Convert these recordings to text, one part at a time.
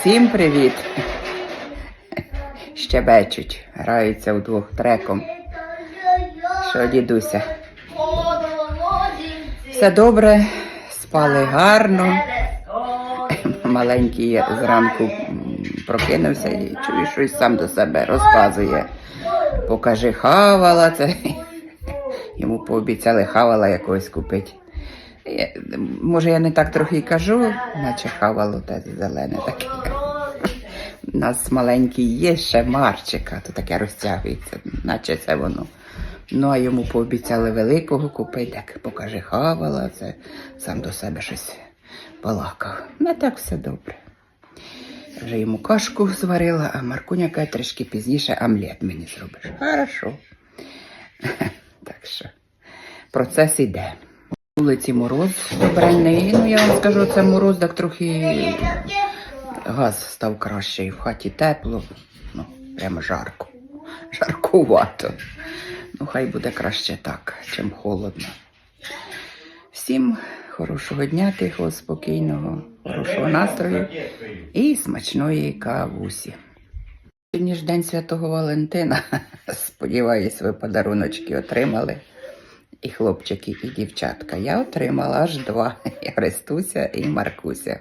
Всім привіт! Щебечуть, граються вдвох треком. Що, дідуся? Все добре, спали гарно. Маленький зранку прокинувся і чує, щось сам до себе розказує. Покажи хавала це. Йому пообіцяли хавала якогось купити. Може, я не так трохи кажу, наче хавало те зелене таке. У нас маленький є ще Марчика, то таке розтягується, наче це воно. Ну, а йому пообіцяли великого купити, так покаже хавала, це сам до себе щось балакав. Не так все добре. Вже йому кашку зварила, а Маркуня каже, трішки пізніше омлет мені зробиш. Хорошо. Так що процес іде. Вулиці мороз добренний. Ну, я вам скажу, це мороз так трохи газ став кращий, в хаті тепло, ну, прямо жарко. Жаркувато. Ну, хай буде краще так, чим холодно. Всім хорошого дня, тихого, спокійного, хорошого настрою і смачної кавусі. Сьогодні ж День Святого Валентина. Сподіваюсь, ви подаруночки отримали. І хлопчики, і дівчатка. Я отримала аж два. І Христуся і Маркуся.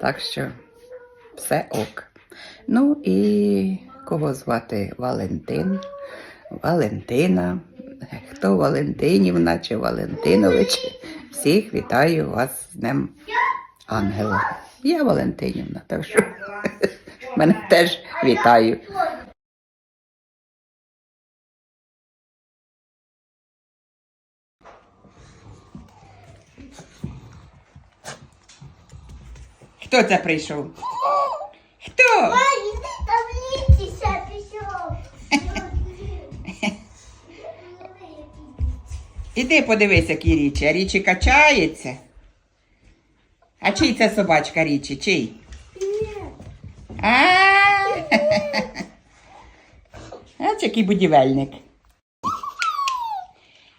Так що все ок. Ну і кого звати Валентин, Валентина, хто Валентинівна чи Валентинович. Всіх вітаю вас з Днем Ангела. Я Валентинівна, так що мене теж вітаю. Хто це прийшов? Хто? Пішов. Іди подивись, які річі. А річі качається. А чий це собачка річі? Чий? А, Ось який будівельник.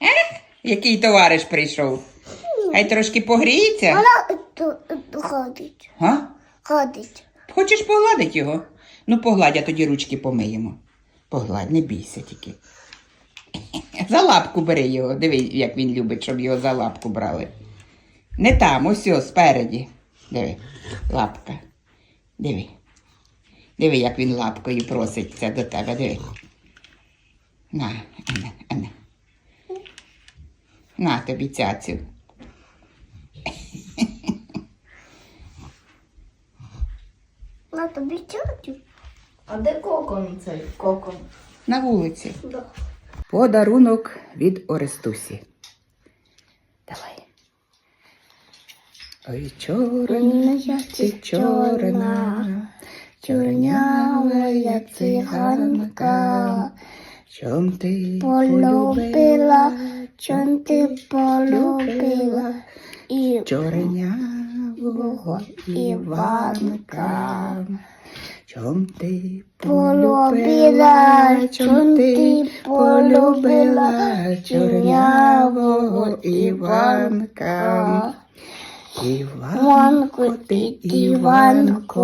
А? Який товариш прийшов? Хай трошки погріється. Ходить. Га? Ходить. Хочеш погладити його? Ну, погладь, а тоді ручки помиємо. Погладь, не бійся тільки. За лапку бери його. Диви, як він любить, щоб його за лапку брали. Не там, ось ось, спереді. Диви, лапка. Диви. Диви, як він лапкою проситься до тебе, диви. На, Анна, Анна. На тобі цяцю. На тобі чотю. А де кокон цей кокон? На вулиці. Да. Подарунок від Орестусі. Давай. Ой, чорна, ти чорна, чорнява я циганка. Чом ти Полюбила, чом ти полюбила. І чорнявого Іванка. Чом ти полюбила, чом ти полюбила чорнявого Іванка. Іванку ти, Іванку,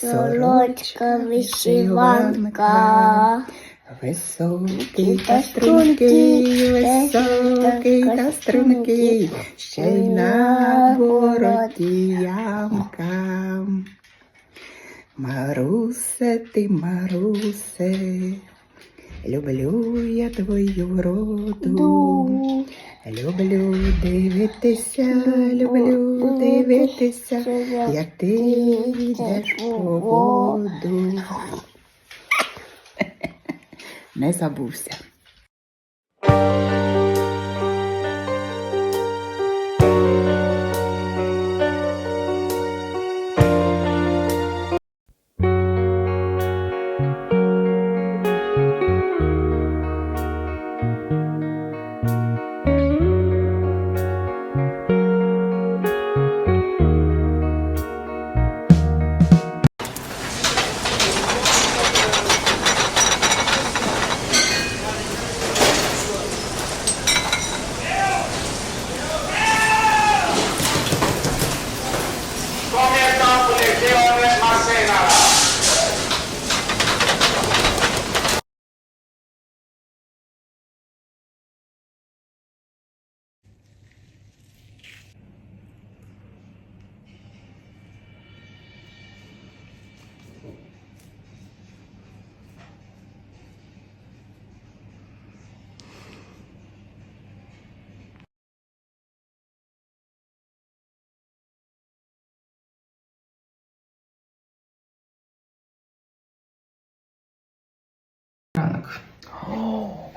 сорочка вишиванка. Високий та стрункий, високий та стрункий, ще й на вороті ямка. Марусе, ти, Марусе, люблю я твою вроду. Люблю дивитися, люблю дивитися, як ти йдеш по воду. Не забувся.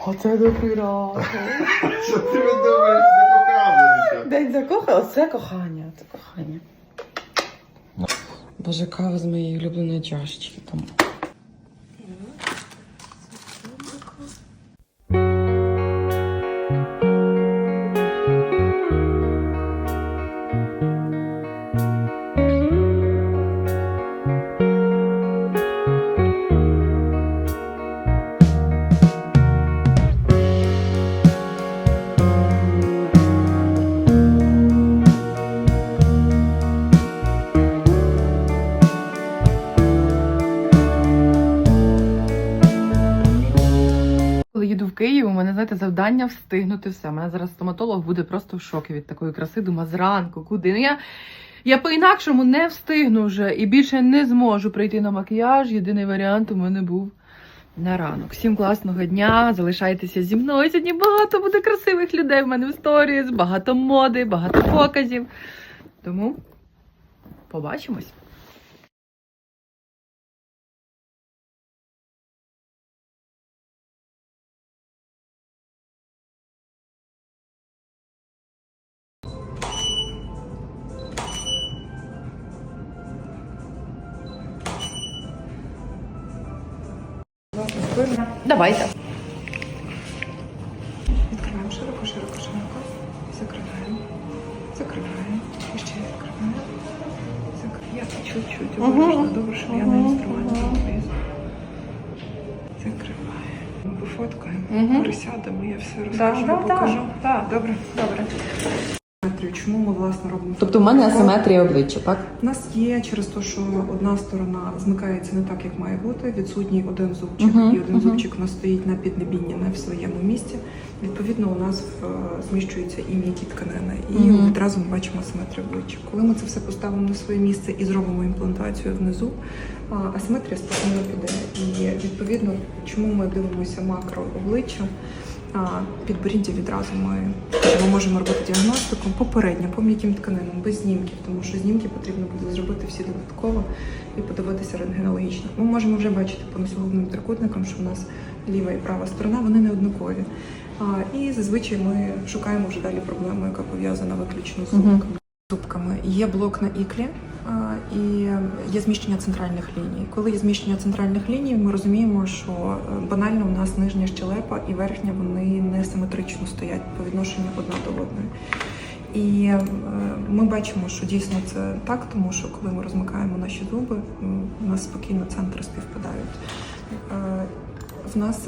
Оце допіра. Що ти думаєш, не кохаєшся? День закохання. оце кохання, це кохання. Боже, кава з моєї улюбленої чашечки там. Київ, у мене, знаєте, завдання встигнути все. У мене зараз стоматолог буде просто в шокі від такої краси. Дума зранку, куди. Ну я, я по-інакшому не встигну вже і більше не зможу прийти на макіяж. Єдиний варіант у мене був на ранок. Всім класного дня. Залишайтеся зі мною. Сьогодні багато буде красивих людей. в мене в сторіс, багато моди, багато показів. Тому побачимось. Давайте. Відкриваємо широко, широко, широко. Закриваємо. Закриваємо. І ще відкриваємо. Закриваємо. Я чуть-чуть обережно. Добре, що я на інструменті влізу. Закриваємо. Пофоткаємо. Мгм. Присядемо, я все розкажу, покажу. так. Добре? Добре. Чому ми власне робимо? Тобто в мене асиметрія обличчя, так? У нас є через те, що одна сторона змикається не так, як має бути. Відсутній один зубчик, Мгм, і один мгм. зубчик у нас стоїть на піднебінні, не в своєму місці. Відповідно, у нас е, зміщуються і м'які тканини, і Мгм. відразу ми бачимо асиметрію обличчя. Коли ми це все поставимо на своє місце і зробимо імплантацію внизу, асиметрія спокійно піде. І відповідно, чому ми дивимося макро обличчя. А, Підборіддя відразу ми, ми можемо робити діагностику попередньо по м'яким тканинам, без знімків, тому що знімки потрібно буде зробити всі додатково і подивитися рентгенологічно. Ми можемо вже бачити по носогубним трикутникам, що в нас ліва і права сторона вони не однакові. А, і зазвичай ми шукаємо вже далі проблему, яка пов'язана виключно з зубками. Зубками є блок на іклі і є зміщення центральних ліній. Коли є зміщення центральних ліній, ми розуміємо, що е, банально у нас нижня щелепа і верхня вони не симетрично стоять по відношенню одна до одної. І е, ми бачимо, що дійсно це так, тому що коли ми розмикаємо наші зуби, у нас спокійно центри співпадають. Е, В нас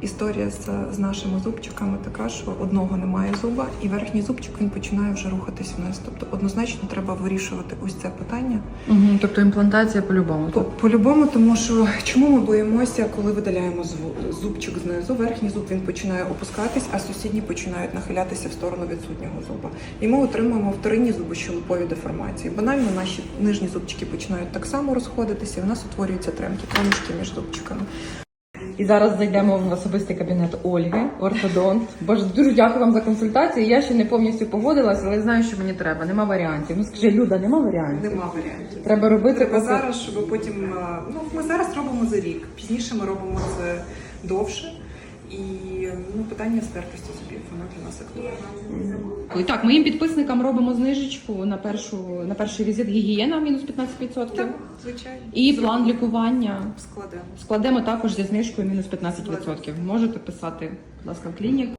історія з, з нашими зубчиками така, що одного немає зуба, і верхній зубчик він починає вже рухатись вниз. Тобто однозначно треба вирішувати ось це питання. Угу. Тобто імплантація по-любому. По- По-любому, тому що чому ми боїмося, коли видаляємо зубчик знизу, верхній зуб він починає опускатись, а сусідні починають нахилятися в сторону відсутнього зуба. І ми отримуємо вторинні зубощелопові деформації. Банально наші нижні зубчики починають так само розходитися, і в нас утворюються тремкі, проміжки між зубчиками. І зараз зайдемо в особистий кабінет Ольги, ортодонт. Боже, дуже дякую вам за консультацію. Я ще не повністю погодилась, але знаю, що мені треба. Нема варіантів. Ну скажи, Люда, нема варіантів. Нема варіантів. Треба робити Треба поки- зараз, щоб потім е, ну ми зараз робимо за рік. Пізніше ми робимо це довше. І ну питання стертості зубів, воно для нас актуальне. Так, моїм підписникам робимо знижечку на першу на перший візит гігієна мінус 15%. Так, звичайно. І план лікування складемо. складемо також зі знижкою мінус 15%. Можете писати, будь ласка, в клінік.